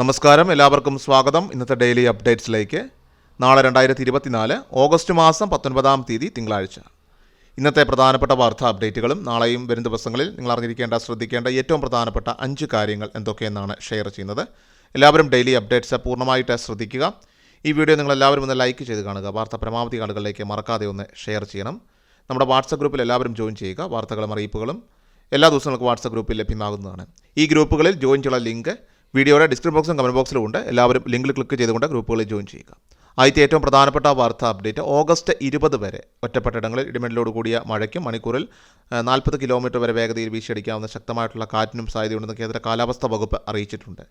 നമസ്കാരം. എല്ലാവർക്കും സ്വാഗതം. ഇന്നത്തെ ഡെയിലി അപ്ഡേറ്റ്സിലേക്ക്. നാളെ രണ്ടായിരത്തി ഇരുപത്തിനാല് ഓഗസ്റ്റ് മാസം പത്തൊൻപതാം തീയതി തിങ്കളാഴ്ച. ഇന്നത്തെ പ്രധാനപ്പെട്ട വാർത്താ അപ്ഡേറ്റുകളും നാളെയും വരും ദിവസങ്ങളിൽ നിങ്ങൾ അറിഞ്ഞിരിക്കേണ്ട ശ്രദ്ധിക്കേണ്ട ഏറ്റവും പ്രധാനപ്പെട്ട അഞ്ച് കാര്യങ്ങൾ എന്തൊക്കെയെന്നാണ് ഷെയർ ചെയ്യുന്നത്. എല്ലാവരും ഡെയിലി അപ്ഡേറ്റ്സ് പൂർണമായിട്ട് ശ്രദ്ധിക്കുക. ഈ വീഡിയോ നിങ്ങൾ എല്ലാവരും ഒന്ന് ലൈക്ക് ചെയ്ത് കാണുക. വാർത്ത പരമാവധി ആളുകളിലേക്ക് മറക്കാതെ ഒന്ന് ഷെയർ ചെയ്യണം. നമ്മുടെ വാട്സപ്പ് ഗ്രൂപ്പിൽ എല്ലാവരും ജോയിൻ ചെയ്യുക. വാർത്തകളും അറിയിപ്പുകളും എല്ലാ ദിവസവും നിങ്ങൾക്ക് വാട്സപ്പ് ഗ്രൂപ്പിൽ ലഭ്യമാകുന്നതാണ്. ഈ ഗ്രൂപ്പുകളിൽ ജോയിൻ ചെയ്യാനുള്ള ലിങ്ക് വീഡിയോയുടെ ഡിസ്ക്രിപ്ഷൻ ബോക്സും കമന്റ് ബോക്സിലും ഉണ്ട്. എല്ലാവരും ലിങ്കിൽ ക്ലിക്ക് ചെയ്തുകൊണ്ട് ഗ്രൂപ്പുകളിൽ ജോയിൻ ചെയ്യുക. ആദ്യത്തെ ഏറ്റവും പ്രധാനപ്പെട്ട വാർത്താ അപ്ഡേറ്റ് ഓഗസ്റ്റ് ഇരുപത് വരെ ഒറ്റപ്പെട്ടയിടങ്ങളിൽ ഇടിമിന്നലോട് കൂടിയ മഴയ്ക്കും മണിക്കൂറിൽ നാൽപ്പത് കിലോമീറ്റർ വരെ വേഗതയിൽ വീശിയടിക്കാവുന്ന ശക്തമായിട്ടുള്ള കാറ്റിനും സാധ്യതയുണ്ടെന്ന് കേന്ദ്ര കാലാവസ്ഥാ വകുപ്പ് അറിയിച്ചിട്ടുണ്ട്.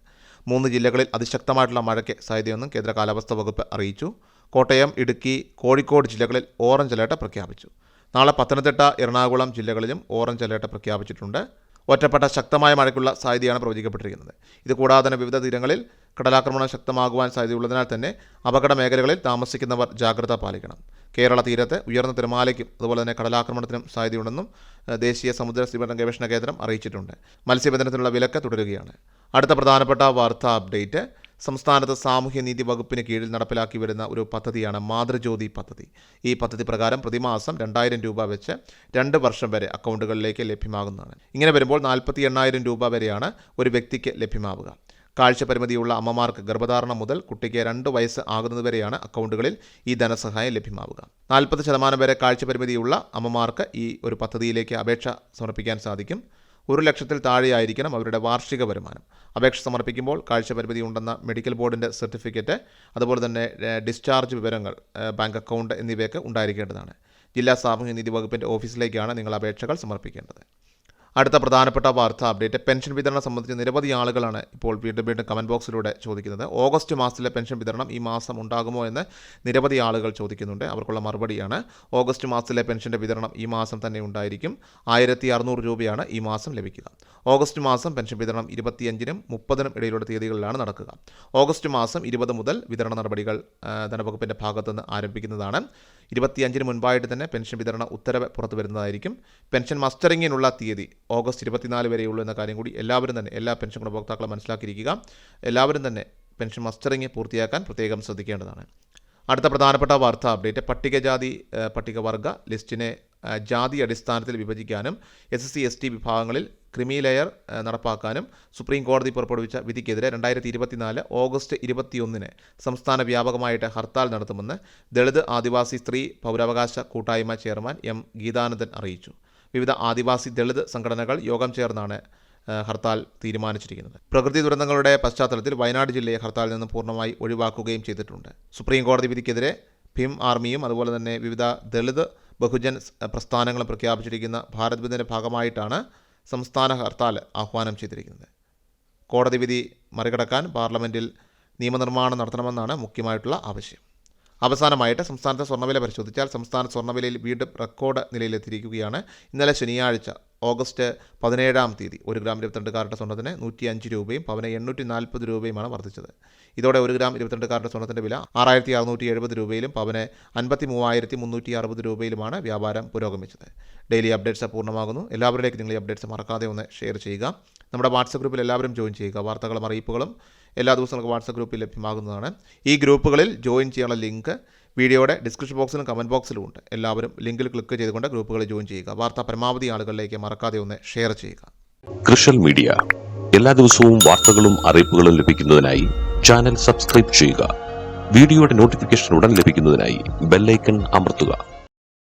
മൂന്ന് ജില്ലകളിൽ അതിശക്തമായിട്ടുള്ള മഴയ്ക്ക് സാധ്യതയെന്നും കേന്ദ്ര കാലാവസ്ഥാ വകുപ്പ് അറിയിച്ചു. കോട്ടയം ഇടുക്കി കോഴിക്കോട് ജില്ലകളിൽ ഓറഞ്ച് അലേർട്ട് പ്രഖ്യാപിച്ചു. നാളെ പത്തനംതിട്ട എറണാകുളം ജില്ലകളിലും ഓറഞ്ച് അലേർട്ട് പ്രഖ്യാപിച്ചിട്ടുണ്ട്. ഒറ്റപ്പെട്ട ശക്തമായ മഴയ്ക്കുള്ള സാധ്യതയാണ് പ്രവചിക്കപ്പെട്ടിരിക്കുന്നത്. ഇത് കൂടാതെ തന്നെ വിവിധ തീരങ്ങളിൽ കടലാക്രമണം ശക്തമാകുവാൻ സാധ്യതയുള്ളതിനാൽ തന്നെ അപകട മേഖലകളിൽ താമസിക്കുന്നവർ ജാഗ്രത പാലിക്കണം. കേരള തീരത്ത് ഉയർന്ന തിരമാലയ്ക്കും അതുപോലെ തന്നെ കടലാക്രമണത്തിനും സാധ്യതയുണ്ടെന്നും ദേശീയ സമുദ്ര സ്ഥിരീകരണ ഗവേഷണ കേന്ദ്രം അറിയിച്ചിട്ടുണ്ട്. മത്സ്യബന്ധനത്തിനുള്ള വിലക്ക് തുടരുകയാണ്. അടുത്ത പ്രധാനപ്പെട്ട വാർത്താ അപ്ഡേറ്റ് സംസ്ഥാനത്ത് സാമൂഹ്യനീതി വകുപ്പിന് കീഴിൽ നടപ്പിലാക്കി വരുന്ന ഒരു പദ്ധതിയാണ് മാതൃജ്യോതി പദ്ധതി. ഈ പദ്ധതി പ്രകാരം പ്രതിമാസം രണ്ടായിരം രൂപ വെച്ച് രണ്ട് വർഷം വരെ അക്കൗണ്ടുകളിലേക്ക് ലഭ്യമാകുന്നതാണ്. ഇങ്ങനെ വരുമ്പോൾ നാൽപ്പത്തി എണ്ണായിരം രൂപ വരെയാണ് ഒരു വ്യക്തിക്ക് ലഭ്യമാവുക. കാഴ്ച പരിമിതിയുള്ള അമ്മമാർക്ക് ഗർഭധാരണം മുതൽ കുട്ടിക്ക് രണ്ട് വയസ്സ് ആകുന്നതുവരെയാണ് അക്കൗണ്ടുകളിൽ ഈ ധനസഹായം ലഭ്യമാവുക. നാൽപ്പത് ശതമാനം വരെ കാഴ്ച പരിമിതിയുള്ള അമ്മമാർക്ക് ഈ ഒരു പദ്ധതിയിലേക്ക് അപേക്ഷ സമർപ്പിക്കാൻ സാധിക്കും. ഒരു ലക്ഷത്തിൽ താഴെയായിരിക്കണം അവരുടെ വാർഷിക വരുമാനം. അപേക്ഷ സമർപ്പിക്കുമ്പോൾ കാഴ്ച പരിമിതി ഉണ്ടെന്ന മെഡിക്കൽ ബോർഡിന്റെ സർട്ടിഫിക്കറ്റ് അതുപോലെ തന്നെ ഡിസ്ചാർജ് വിവരങ്ങൾ ബാങ്ക് അക്കൗണ്ട് എന്നിവയൊക്കെ ഉണ്ടായിരിക്കേണ്ടതാണ്. ജില്ലാ സാമൂഹ്യനീതി വകുപ്പിന്റെ ഓഫീസിലേക്കാണ് നിങ്ങൾ അപേക്ഷകൾ സമർപ്പിക്കേണ്ടത്. അടുത്ത പ്രധാനപ്പെട്ട വാർത്ത അപ്ഡേറ്റ്. പെൻഷൻ വിതരണം സംബന്ധിച്ച് നിരവധി ആളുകളാണ് ഇപ്പോൾ വീണ്ടും വീണ്ടും കമന്റ് ബോക്സിലൂടെ ചോദിക്കുന്നത്. ഓഗസ്റ്റ് മാസത്തിലെ പെൻഷൻ വിതരണം ഈ മാസം ഉണ്ടാകുമോ എന്ന് നിരവധി ആളുകൾ ചോദിക്കുന്നുണ്ട്. അവർക്കുള്ള മറുപടിയാണ് ഓഗസ്റ്റ് മാസത്തിലെ പെൻഷന്റെ വിതരണം ഈ മാസം തന്നെ ഉണ്ടായിരിക്കും. ആയിരത്തി അറുന്നൂറ് രൂപയാണ് ഈ മാസം ലഭിക്കുക. ഓഗസ്റ്റ് മാസം പെൻഷൻ വിതരണം ഇരുപത്തിയഞ്ചിനും മുപ്പതിനും ഇടയിലുള്ള തീയതികളിലാണ് നടക്കുക. ഓഗസ്റ്റ് മാസം ഇരുപത് മുതൽ വിതരണ നടപടികൾ ധനവകുപ്പിന്റെ ഭാഗത്തുനിന്ന് ആരംഭിക്കുന്നതാണ്. ഇരുപത്തിയഞ്ചിന് മുൻപായിട്ട് തന്നെ പെൻഷൻ വിതരണ ഉത്തരവ് പുറത്തു വരുന്നതായിരിക്കും പെൻഷൻ മസ്റ്ററിങ്ങിനുള്ള തീയതി ഓഗസ്റ്റ് ഇരുപത്തിനാല് വരെയുള്ളൂ എന്ന കാര്യം കൂടി എല്ലാവരും തന്നെ എല്ലാ പെൻഷൻ ഗുണഭോക്താക്കളും മനസ്സിലാക്കിയിരിക്കുക. എല്ലാവരും തന്നെ പെൻഷൻ മസ്റ്ററിങ് പൂർത്തിയാക്കാൻ പ്രത്യേകം ശ്രദ്ധിക്കേണ്ടതാണ്. അടുത്ത പ്രധാനപ്പെട്ട വാർത്താ അപ്ഡേറ്റ്. പട്ടികജാതി പട്ടികവർഗ ലിസ്റ്റിനെ ജാതി അടിസ്ഥാനത്തിൽ വിഭജിക്കാനും എസ് സി എസ് ടി വിഭാഗങ്ങളിൽ ക്രിമി ലെയർ നടപ്പാക്കാനും സുപ്രീം കോടതി പുറപ്പെടുവിച്ച വിധിക്കെതിരെ രണ്ടായിരത്തി ഇരുപത്തിനാല് ഓഗസ്റ്റ് ഇരുപത്തിയൊന്നിന് സംസ്ഥാന വ്യാപകമായിട്ട് ഹർത്താൽ നടത്തുമെന്ന് ദളിത് ആദിവാസി സ്ത്രീ പൗരാവകാശ കൂട്ടായ്മ ചെയർമാൻ എം ഗീതാനന്ദൻ അറിയിച്ചു. വിവിധ ആദിവാസി ദളിത് സംഘടനകൾ യോഗം ചേർന്നാണ് ഹർത്താൽ തീരുമാനിച്ചിരിക്കുന്നത്. പ്രകൃതി ദുരന്തങ്ങളുടെ പശ്ചാത്തലത്തിൽ വയനാട് ജില്ലയെ ഹർത്താലിൽ നിന്ന് പൂർണമായി ഒഴിവാക്കുകയും ചെയ്തിട്ടുണ്ട്. സുപ്രീം കോടതി വിധിക്കെതിരെ ഭീം ആർമിയും അതുപോലെ തന്നെ വിവിധ ദളിത് ബഹുജൻ പ്രസ്ഥാനങ്ങളും പ്രഖ്യാപിച്ചിരിക്കുന്ന ഭാരത് ബന്ദിന്റെ ഭാഗമായിട്ടാണ് സംസ്ഥാന ഹർത്താൽ ആഹ്വാനം ചെയ്തിരിക്കുന്നത്. കോടതി വിധി മറികടക്കാൻ പാർലമെന്റിൽ നിയമനിർമ്മാണം നടത്തണമെന്നാണ് മുഖ്യമായിട്ടുള്ള ആവശ്യം. അവസാനമായിട്ട് സംസ്ഥാനത്തെ സ്വർണവില പരിശോധിച്ചാൽ സംസ്ഥാന സ്വർണവിലയിൽ വീണ്ടും റെക്കോർഡ് നിലയിലെത്തിയിരിക്കുകയാണ്. ഇന്നലെ ശനിയാഴ്ച ഓഗസ്റ്റ് പതിനേഴാം തീയതി ഒരു ഗ്രാം ഇരുപത്തിരണ്ട് കാരുടെ സ്വർണത്തിന് നൂറ്റി അഞ്ച് രൂപയും പവന് എണ്ണൂറ്റി നാൽപ്പത് രൂപയുമാണ് വർദ്ധിച്ചത്. ഇതോടെ ഒരു ഗ്രാം ഇരുപത്തിരണ്ട് കാരുടെ സ്വർണത്തിന്റെ വില ആറായിരത്തി അറുന്നൂറ്റി എഴുപത് രൂപയിലും പവന് അൻപത്തി മൂവായിരത്തി മുന്നൂറ്റി അറുപത് രൂപയിലുമാണ് വ്യാപാരം പുരോഗമിച്ചത്. ഡെയിലി അപ്ഡേറ്റ്സ് പൂർണമാകുന്നു എല്ലാവരിലേക്കും നിങ്ങൾ ഈ അപ്ഡേറ്റ്സ് മറക്കാതെ ഒന്ന് ഷെയർ ചെയ്യുക. നമ്മുടെ വാട്സപ്പ് ഗ്രൂപ്പിൽ എല്ലാവരും ജോയിൻ ചെയ്യുക. വാർത്തകളും അറിയിപ്പുകളും എല്ലാ ദിവസവും നമുക്ക് വാട്സപ്പ് ഗ്രൂപ്പിൽ ലഭ്യമാകുന്നതാണ്. ഈ ഗ്രൂപ്പുകളിൽ ജോയിൻ ചെയ്യാനുള്ള ലിങ്ക് വീഡിയോയുടെ ഡിസ്ക്രിപ്ഷൻ ബോക്സിലും കമന്റ് ബോക്സിലും ഉണ്ട്. എല്ലാവരും ലിങ്കിൽ ക്ലിക്ക് ചെയ്തുകൊണ്ട് ഗ്രൂപ്പുകളിൽ ജോയിൻ ചെയ്യുക. വാർത്ത പരമാവധി ആളുകളിലേക്ക് മറക്കാതെ ഒന്ന് ഷെയർ ചെയ്യുക. കൃഷൽ മീഡിയ. എല്ലാ ദിവസവും വാർത്തകളും അറിയിപ്പുകളും ലഭിക്കുന്നതിനായി ചാനൽ സബ്സ്ക്രൈബ് ചെയ്യുക. വീഡിയോയുടെ നോട്ടിഫിക്കേഷൻ ഉടൻ ലഭിക്കുന്നതിനായി ബെല്ലൈക്കൺ അമർത്തുക.